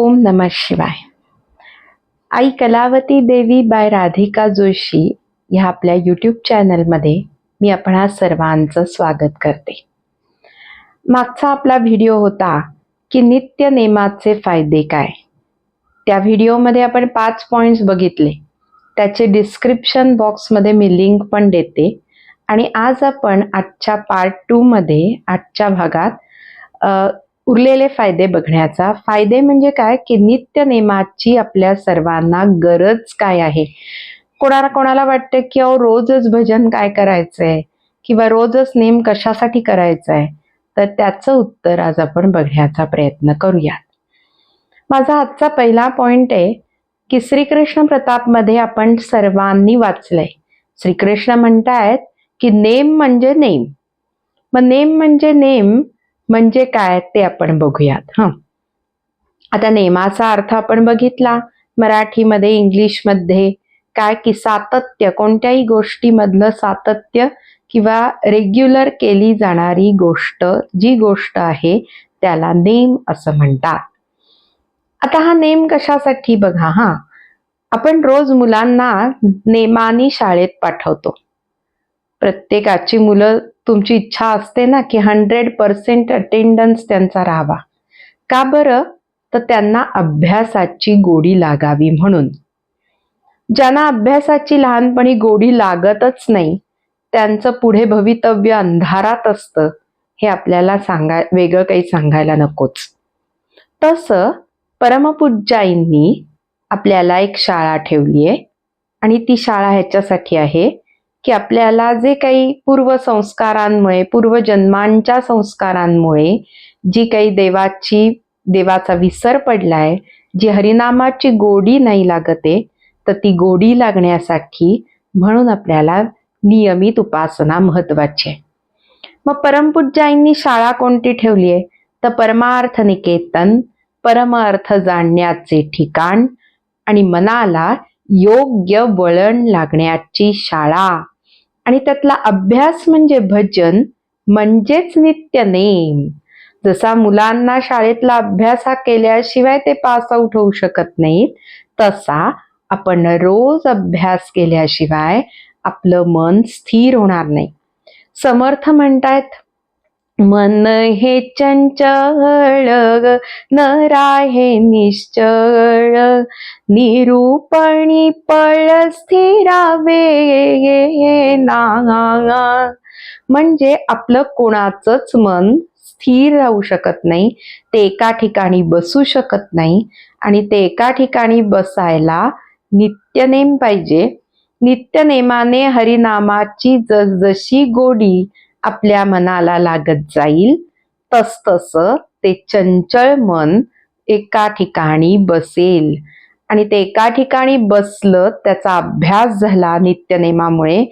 ओम नम शिवाय. आई कलावती देवी बाय राधिका जोशी ह्या आपल्या यूट्यूब चॅनलमध्ये मी आपणा सर्वांचं स्वागत करते. मागचा आपला व्हिडिओ होता की नित्य नेमाचे फायदे काय? त्या व्हिडिओमध्ये आपण पाच पॉईंट्स बघितले. त्याचे डिस्क्रिप्शन बॉक्समध्ये मी लिंक पण देते. आणि आज आपण आजच्या पार्ट टूमध्ये आजच्या भागात उरलेले फायदे बघण्याचा. फायदे म्हणजे काय? की नित्य नेमाची आपल्या सर्वांना गरज काय आहे? कोणाला कोणाला वाटतं की अहो रोजच भजन काय करायचंय? किंवा रोजच नेम कशासाठी करायचंय? तर त्याचं उत्तर आज आपण बघण्याचा प्रयत्न करूयात. माझा आजचा पहिला पॉइंट आहे की श्रीकृष्ण प्रतापमध्ये आपण सर्वांनी वाचलंय. श्रीकृष्ण म्हणतायत की नेम म्हणजे नेम. मग नेम म्हणजे नेम म्हणजे काय ते आपण बघूयात हं. आता नेमाचा अर्थ आपण बघितला मराठीमध्ये इंग्लिशमध्ये काय की सातत्य कोणत्याही गोष्टीमधलं सातत्य किंवा रेग्युलर केली जाणारी गोष्ट जी गोष्ट आहे त्याला नेम असं म्हणतात. आता हा नेम कशासाठी बघा हा. आपण रोज मुलांना नेमानी शाळेत पाठवतो. प्रत्येकाची मुलं तुमची इच्छा असते ना की हंड्रेड पर्सेंट अटेंडन्स त्यांचा राहावा. का बरं? तर त्यांना अभ्यासाची गोडी लागावी म्हणून. ज्यांना अभ्यासाची लहानपणी गोडी लागतच नाही त्यांचं पुढे भवितव्य अंधारात असतं हे आपल्याला सांगाय वेगळं काही सांगायला नकोच. तसं परमपूज्याईंनी आपल्याला एक शाळा ठेवली आहे आणि ती शाळा ह्याच्यासाठी आहे की आपल्याला जे काही पूर्वसंस्कारांमुळे पूर्वजन्मांच्या संस्कारांमुळे जी काही देवाची देवाचा विसर पडलाय जी हरिनामाची गोडी नाही लागते तर ती गोडी लागण्यासाठी म्हणून आपल्याला नियमित उपासना महत्वाची आहे. मग परमपूज्याईंनी शाळा कोणती ठेवली आहे? तर परमार्थ निकेतन परमार्थ जाणण्याचे ठिकाण आणि मनाला योग्य वळण लागण्याची शाळा. आणि त्यातला अभ्यास म्हणजे भजन म्हणजेच नित्य नेम. जसा मुलांना शाळेतला अभ्यास हा केल्याशिवाय ते पास आउट होऊ शकत नाहीत तसा आपण रोज अभ्यास केल्याशिवाय आपलं मन स्थिर होणार नाही. समर्थ म्हणतायत मन हे चंचळ न राहे निश्चळ. निरूपणी पळ स्थिरावे ना म्हणजे आपलं कोणाचंच मन स्थिर राहू शकत नाही ते एका ठिकाणी बसू शकत नाही आणि ते एका ठिकाणी बसायला नित्यनेम पाहिजे. नित्यनेमाने हरिनामाची जसजशी गोडी आपल्या मनाला लागत जाईल. तसतस ते चंचळ मन एका ठिकाणी बसेल. आणि ते एका ठिकाणी बसलं त्याचा अभ्यास झाला नित्यनेमामुळे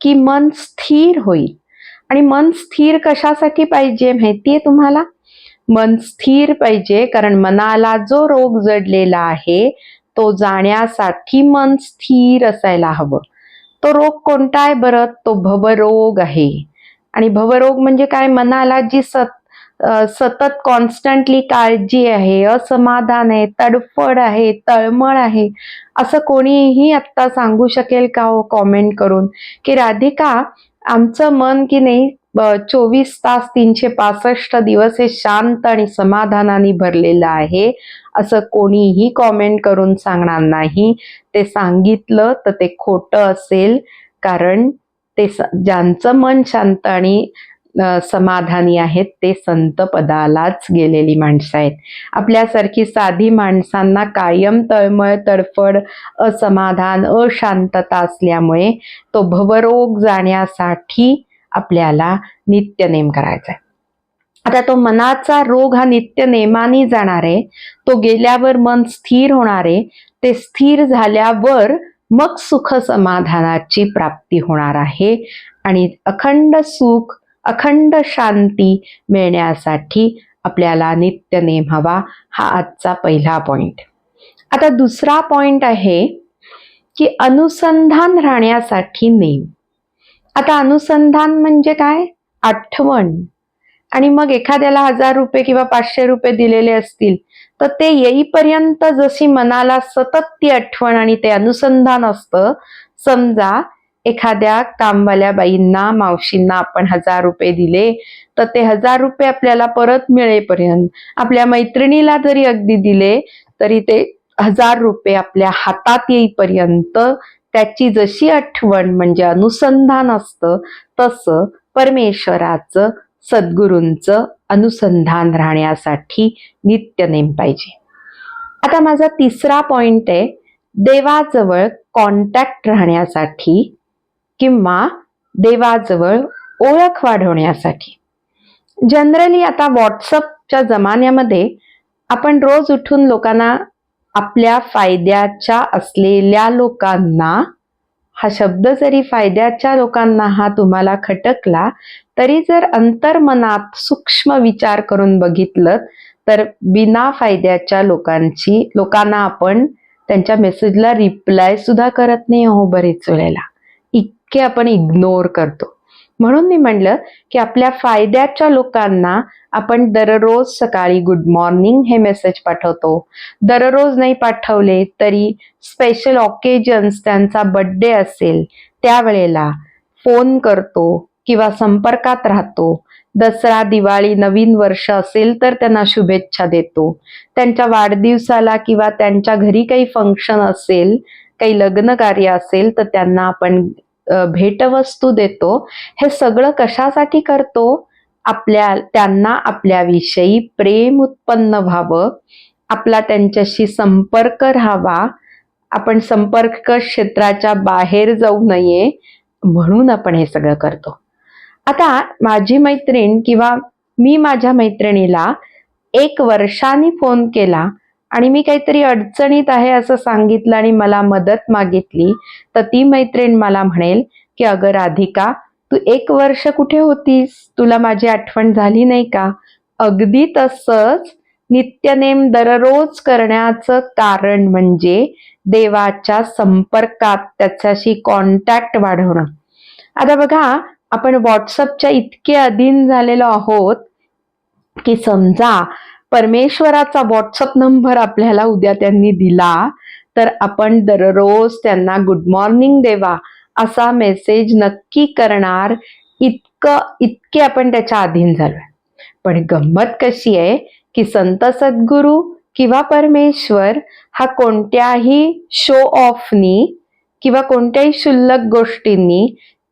की मन स्थिर होईल. आणि मन स्थिर कशासाठी पाहिजे माहितीये तुम्हाला? मन स्थिर पाहिजे कारण मनाला जो रोग जडलेला आहे तो जाण्यासाठी मन स्थिर असायला हवं. तो रोग कोणता आहे बरं? तो भवरोग आहे. आणि भवरोग म्हणजे काय? मनाला जी सत सतत कॉन्स्टंटली काळजी आहे असमाधान आहे तडफड आहे तळमळ आहे असं कोणीही आत्ता सांगू शकेल का हो कॉमेंट करून? की राधिका आमचं मन की नाही चोवीस तास तीनशे पासष्ट दिवस हे शांत आणि समाधानाने भरलेलं आहे असं कोणीही कॉमेंट करून सांगणार नाही. ते सांगितलं तर ते खोटं असेल कारण ते स- ज्यांचं मन शांत आणि समाधानी आहेत ते संत पदालाच गेलेली माणसं आहेत. आपल्यासारखी साधी माणसांना कायम तळमळ तडफड असमाधान अशांतता असल्यामुळे तो भवरोग जाण्यासाठी आपल्याला नित्यनेम करायचा आहे. आता तो मनाचा रोग हा नित्य नेमाने जाणार आहे तो गेल्यावर मन स्थिर होणार आहे ते स्थिर झाल्यावर मग सुख समाधानाची प्राप्ती होणार आहे. आणि अखंड सुख अखंड शांती मिळण्यासाठी आपल्याला नित्य नेम हवा हा आजचा पहिला पॉइंट आता दुसरा पॉइंट आहे की अनुसंधान राहण्यासाठी नेम. आता अनुसंधान म्हणजे काय? आठवण. आणि मग एखाद्याला हजार रुपये किंवा पाचशे रुपये दिलेले असतील तर ते येईपर्यंत जशी मनाला सतत ती आठवण आणि ते अनुसंधान असतं समजा एखाद्या कामवाल्या बाईंना मावशींना आपण हजार रुपये दिले तर ते हजार रुपये आपल्याला परत मिळेपर्यंत आपल्या मैत्रिणीला जरी अगदी दिले तरी ते हजार रुपये आपल्या हातात येईपर्यंत त्याची जशी आठवण म्हणजे अनुसंधान असतं तसं परमेश्वराचं सद्गुरूंचं अनुसंधान राहण्यासाठी नित्य नेम पाहिजे. आता माझा तिसरा पॉइंट आहे देवाजवळ कॉन्टॅक्ट राहण्यासाठी किंवा देवाजवळ ओळख वाढवण्यासाठी जनरली आता व्हॉट्सअपच्या जमान्यामध्ये आपण रोज उठून लोकांना आपल्या फायद्याच्या असलेल्या लोकांना हा शब्द जरी फायद्याच्या लोकांना हा तुम्हाला खटकला तरी जर अंतर्मनात सूक्ष्म विचार करून बघितलं तर बिना फायद्याच्या लोकांची लोकांना आपण त्यांच्या मेसेजला रिप्लाय सुद्धा करत नाही हो बरेच वेळेला. इतके आपण इग्नोर करतो. म्हणून मी म्हणलं की आपल्या फायद्याच्या लोकांना आपण दररोज सकाळी गुड मॉर्निंग हे मेसेज पाठवतो. दररोज नाही पाठवले तरी स्पेशल ऑकेजन्स त्यांचा बर्थडे असेल त्यावेळेला फोन करतो किंवा संपर्कात राहतो. दसरा दिवाळी नवीन वर्ष असेल तर त्यांना शुभेच्छा देतो. त्यांच्या वाढदिवसाला किंवा त्यांच्या घरी काही फंक्शन असेल काही लग्न कार्य असेल तर त्यांना आपण भेटवस्तू देतो हे सगळं कशासाठी करतो? आपल्या त्यांना आपल्याविषयी प्रेम उत्पन्न व्हावं आपला त्यांच्याशी संपर्क राहावा आपण संपर्क क्षेत्राच्या बाहेर जाऊ नये म्हणून आपण हे सगळं करतो. आता माझी मैत्रीण किंवा मी माझ्या मैत्रिणीला एक वर्षाने फोन केला आणि मी काहीतरी अडचणीत आहे असं सांगितलं आणि मला मदत मागितली तर ती मैत्रीण मला म्हणेल की अगं राधिका तू एक वर्ष कुठे होतीस? तुला माझी आठवण झाली नाही का? अगदी तसंच नित्यनेम दररोज करण्याचं कारण म्हणजे देवाच्या संपर्कात त्याच्याशी कॉन्टॅक्ट वाढवणं. आता बघा आपण व्हॉट्सअपच्या इतके अधीन झालेलो आहोत की समजा परमेश्वराचा व्हॉट्सअप नंबर आपल्याला उद्या त्यांनी दिला. तर आपण दररोज त्यांना गुड मॉर्निंग देवा असा मेसेज नक्की करणार. इतकं इतके आपण त्याच्या अधीन झालोय. पण गंमत कशी आहे की संत सद्गुरू किंवा परमेश्वर हा कोणत्याही शो ऑफनी किंवा कोणत्याही क्षुल्लक गोष्टींनी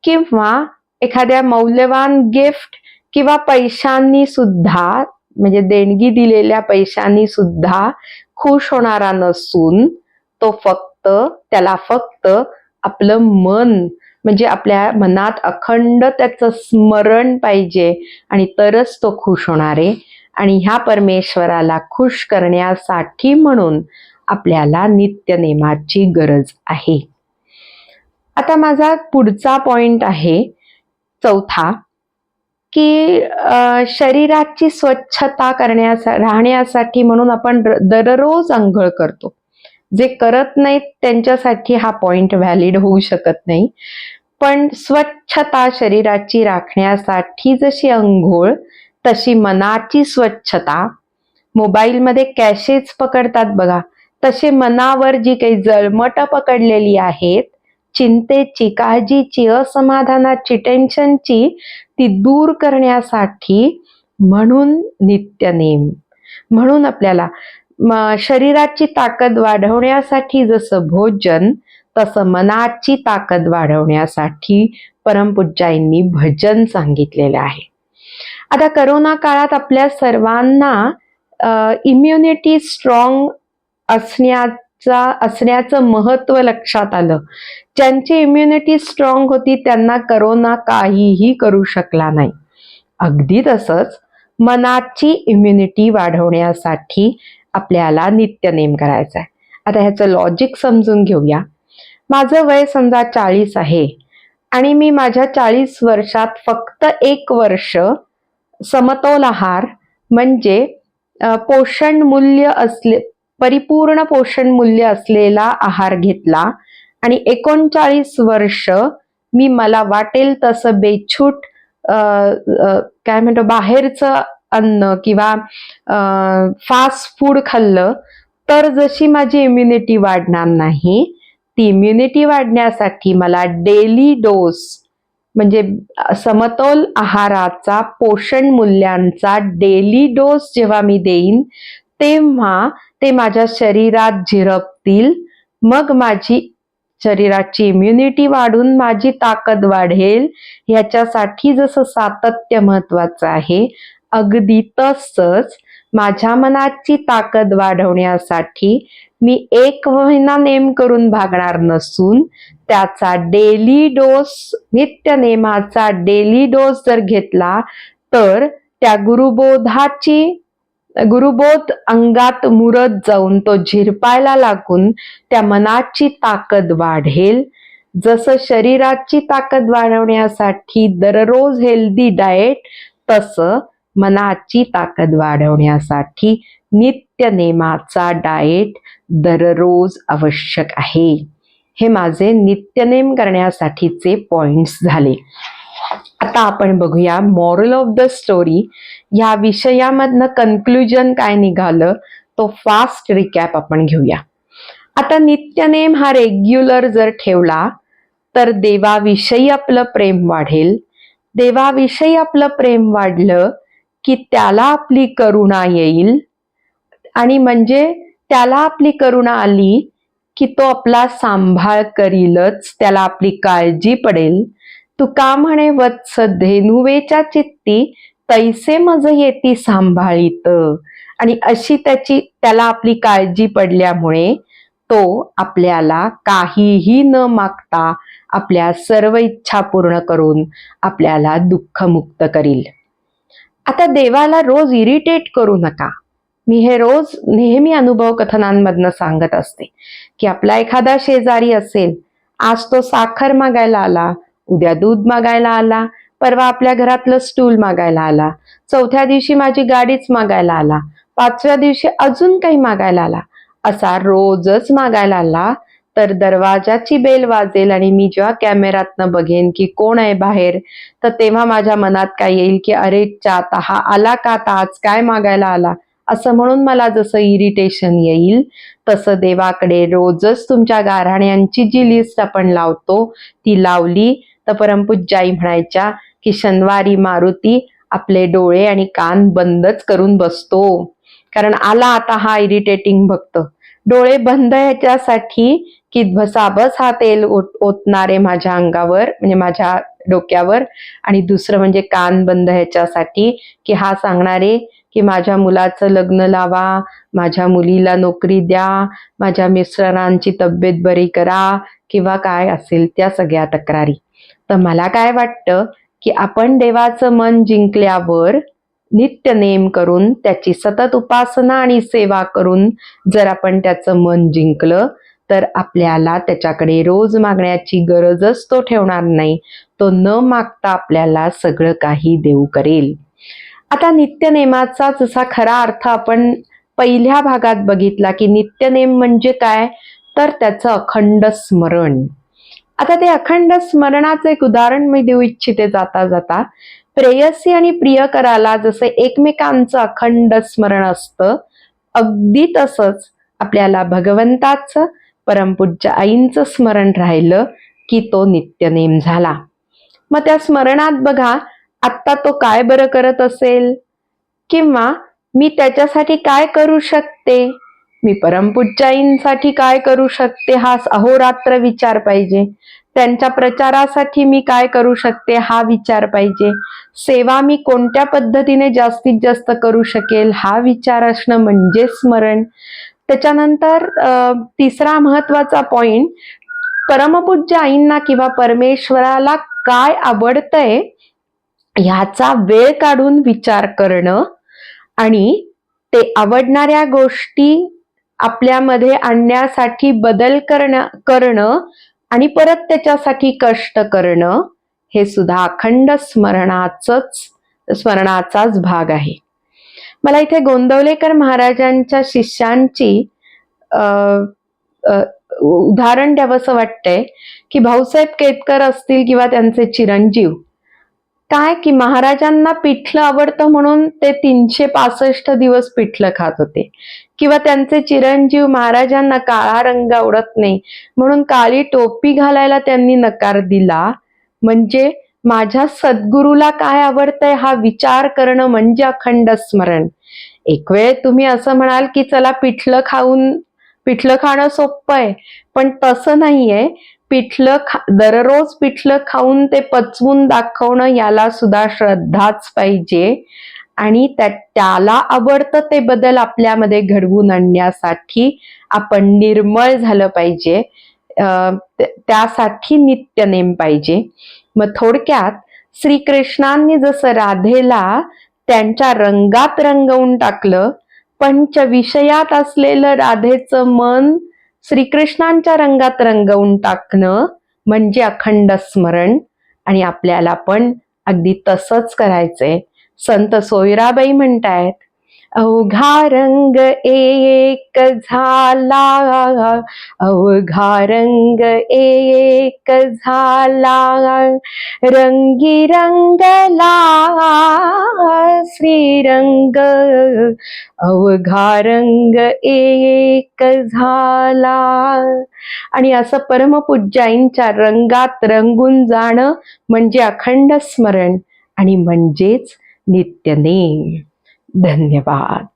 किंवा एखाद्या मौल्यवान गिफ्ट किंवा पैशांनी सुद्धा म्हणजे देणगी दिलेल्या पैशांनी सुद्धा खुश होणारा नसून तो फक्त त्याला फक्त आपलं मन म्हणजे आपल्या मनात अखंड त्याचं स्मरण पाहिजे आणि तरच तो खुश होणार आहे. आणि ह्या परमेश्वराला खुश करण्यासाठी म्हणून आपल्याला नित्यनेमाची गरज आहे. आता माझा पुढचा पॉइंट आहे चौथा. की शरीराची स्वच्छता करण्यासा राहण्यासाठी म्हणून आपण दररोज आंघोळ करतो. जे करत नाहीत त्यांच्यासाठी हा पॉइंट व्हॅलिड होऊ शकत नाही. पण स्वच्छता शरीराची राखण्यासाठी जशी अंघोळ तशी मनाची स्वच्छता. मोबाईलमध्ये कॅशेज पकडतात बघा. तसे मनावर जी काही जळमट पकडलेली आहेत चिंतेची काळजीची असमाधानाची टेन्शनची ती दूर करण्यासाठी म्हणून नित्यनेम म्हणून आपल्याला शरीराची ताकद वाढवण्यासाठी जसं भोजन तसं मनाची ताकद वाढवण्यासाठी परमपूज्याईंनी भजन सांगितलेलं आहे. आता करोना काळात आपल्या सर्वांना इम्युनिटी स्ट्रॉंग चा असण्याचं महत्त्व लक्षात आलं. ज्यांची इम्युनिटी स्ट्रॉंग होती त्यांना करोना काहीही करू शकला नाही. अगदी तसंच मनाची इम्युनिटी वाढवण्यासाठी आपल्याला नित्यनेम करायचा आहे आता ह्याचं लॉजिक समजून घेऊया. माझं वय समजा चाळीस आहे आणि मी माझ्या चाळीस वर्षात फक्त एक वर्ष समतोल आहार म्हणजे पोषण मूल्य असले परिपूर्ण पोषण मूल्य असलेला आहार घेतला आणि एकोणचाळीस वर्ष मी मला वाटेल तसं बेछूट काय म्हणतो बाहेरचं अन्न किंवा फास्ट फूड खाल्लं तर जशी माझी इम्युनिटी वाढणार नाही ती इम्युनिटी वाढण्यासाठी मला डेली डोस म्हणजे समतोल आहाराचा पोषण मूल्यांचा डेली डोस जेव्हा मी देईन तेव्हा ते माझ्या शरीरात झिरपतील. मग माझी शरीराची इम्युनिटी वाढून माझी ताकद वाढेल. ह्याच्यासाठी जसं सातत्य महत्वाचं आहे अगदी तसंच माझ्या मनाची ताकद वाढवण्यासाठी मी एक महिना नेम करून भागणार नसून त्याचा डेली डोस नित्य नेमाचा डेली डोस जर घेतला तर त्या गुरुबोधाची गुरुबोध अंगात मुरत जाऊन तो झिरपायला लागून त्या मनाची ताकद वाढेल. जसं शरीराची ताकद वाढवण्यासाठी दररोज हेल्दी डाएट तसं मनाची ताकद वाढवण्यासाठी नित्य नेमाचा डाएट दररोज आवश्यक आहे. हे माझे नित्यनेम करण्यासाठीचे पॉइंट्स झाले. आता आपण बघूया मॉरल ऑफ द स्टोरी या विषयामधनं कन्क्लुजन काय निघालं तो फास्ट रिकॅप आपण घेऊया. आता नित्यनेम हा रेग्युलर जर ठेवला तर देवाविषयी आपलं प्रेम वाढेल. देवाविषयी आपलं प्रेम वाढलं की त्याला आपली करुणा येईल. आणि म्हणजे त्याला आपली करुणा आली की तो आपला सांभाळ करीलच त्याला आपली काळजी पडेल. तू का म्हणे वत्स धेनुवेच्या चित्ती तैसे मज येती सांभाळीत. आणि अशी त्याची त्याला आपली काळजी पडल्यामुळे तो आपल्याला काहीही न मागता आपल्या सर्व इच्छा पूर्ण करून आपल्याला दुःखमुक्त करील. आता देवाला रोज इरिटेट करू नका. मी हे रोज नेहमी अनुभव कथनांमधनं सांगत असते की आपला एखादा शेजारी असेल आज तो साखर मागायला आला उद्या दूध मागायला आला परवा आपल्या घरातलं स्टूल मागायला आला चौथ्या दिवशी माझी गाडीच मागायला आला पाचव्या दिवशी अजून काही मागायला आला असा रोजच मागायला आला तर दरवाजाची बेल वाजेल आणि मी जेव्हा कॅमेरातनं बघेन की कोण आहे बाहेर तर तेव्हा माझ्या मनात काय येईल की अरे चा आता हा आला का आता? आज काय मागायला आला? असं म्हणून मला जसं इरिटेशन येईल तसं देवाकडे रोजच तुमच्या गाऱ्हाण्यांची जी लिस्ट आपण लावतो ती लावली तर परमपूज्याई म्हणायच्या की शनिवारी मारुती आपले डोळे आणि कान बंदच करून बसतो. कारण आला आता हा इरिटेटिंग भक्त. डोळे बंद ह्याच्यासाठी की भसाभस हा तेल ओतणारे माझ्या अंगावर म्हणजे माझ्या डोक्यावर. आणि दुसरं म्हणजे कान बंद ह्याच्यासाठी की हा सांगणारे की माझ्या मुलाचं लग्न लावा माझ्या मुलीला नोकरी द्या माझ्या मिस्टरांची तब्येत बरी करा किंवा काय असेल त्या सगळ्या तक्रारी. तर मला काय वाटतं की आपण देवाचं मन जिंकल्यावर नित्य नेम करून त्याची सतत उपासना आणि सेवा करून जर आपण त्याचं मन जिंकलं तर आपल्याला त्याच्याकडे रोज मागण्याची गरजच तो ठेवणार नाही. तो न मागता आपल्याला सगळं काही देऊ करेल. आता नित्यनेमाचा जसा खरा अर्थ आपण पहिल्या भागात बघितला की नित्यनेम म्हणजे काय तर त्याचं अखंड स्मरण. आता ते अखंड स्मरणाचं एक उदाहरण मी देऊ इच्छिते जाता जाता. प्रेयसी आणि प्रियकराला जसं एकमेकांचं अखंड स्मरण असतं अगदी तसंच आपल्याला भगवंताचं परमपूज्य आईंचं स्मरण राहिलं की तो नित्यनेम झाला. मग त्या स्मरणात बघा आत्ता तो काय बरं करत असेल? किंवा मी त्याच्यासाठी काय करू शकते? मी परमपूज्याईंसाठी काय करू शकते? हा अहोरात्र विचार पाहिजे. त्यांच्या प्रचारासाठी मी काय करू शकते? हा विचार पाहिजे. सेवा मी कोणत्या पद्धतीने जास्तीत जास्त करू शकेल? हा विचार असणं म्हणजे स्मरण. त्याच्यानंतर तिसरा महत्त्वाचा पॉइंट परमपूज्य आईंना किंवा परमेश्वराला काय आवडतंय? ह्याचा वेळ काढून विचार करणं आणि ते आवडणाऱ्या गोष्टी आपल्यामध्ये आणण्यासाठी बदल करणं करणं आणि परत त्याच्यासाठी कष्ट करणं हे सुद्धा अखंड स्मरणाचंच स्मरणाचाच भाग आहे. मला इथे गोंदवलेकर महाराजांच्या शिष्यांची उदाहरण द्यावं उदाहरण द्यावंसं वाटतंय की भाऊसाहेब केतकर असतील किंवा त्यांचे चिरंजीव काय की महाराजांना पिठलं आवडतं म्हणून ते तीनशे पासष्ट दिवस पिठलं खात होते. किंवा त्यांचे चिरंजीव महाराजांना काळा रंग आवडत नाही म्हणून काळी टोपी घालायला त्यांनी नकार दिला. म्हणजे माझ्या सद्गुरूला काय आवडतंय हा विचार करणं म्हणजे अखंड स्मरण. एक वेळ तुम्ही असं म्हणाल की चला पिठलं खाऊन पिठलं खाणं सोपं आहे पण तसं नाहीये. पिठलं खा दररोज पिठलं खाऊन ते पचवून दाखवणं याला सुद्धा श्रद्धाच पाहिजे. आणि त्या त्याला आवडतं ते बदल आपल्यामध्ये घडवून आणण्यासाठी आपण निर्मळ झालं पाहिजे. त्यासाठी नित्य त्यासाठी नित्यनेम पाहिजे. मग थोडक्यात श्रीकृष्णांनी जसं राधेला त्यांच्या रंगात रंगवून टाकलं पंच विषयात असलेलं राधेचं मन श्रीकृष्णांच्या रंगात रंगवून टाकणं म्हणजे अखंड स्मरण. आणि आपल्याला पण अगदी तसंच करायचंय. संत सोयराबाई म्हणतायत अवघा रंग एक झाला. अवघा रंग एक झाला. रंगी रंगला श्रीरंग. अवघा रंग एक झाला. आणि असं परमपूज्याईंच्या रंगात रंगून जाणं म्हणजे अखंड स्मरण आणि म्हणजेच नित्यनेम धन्यवाद.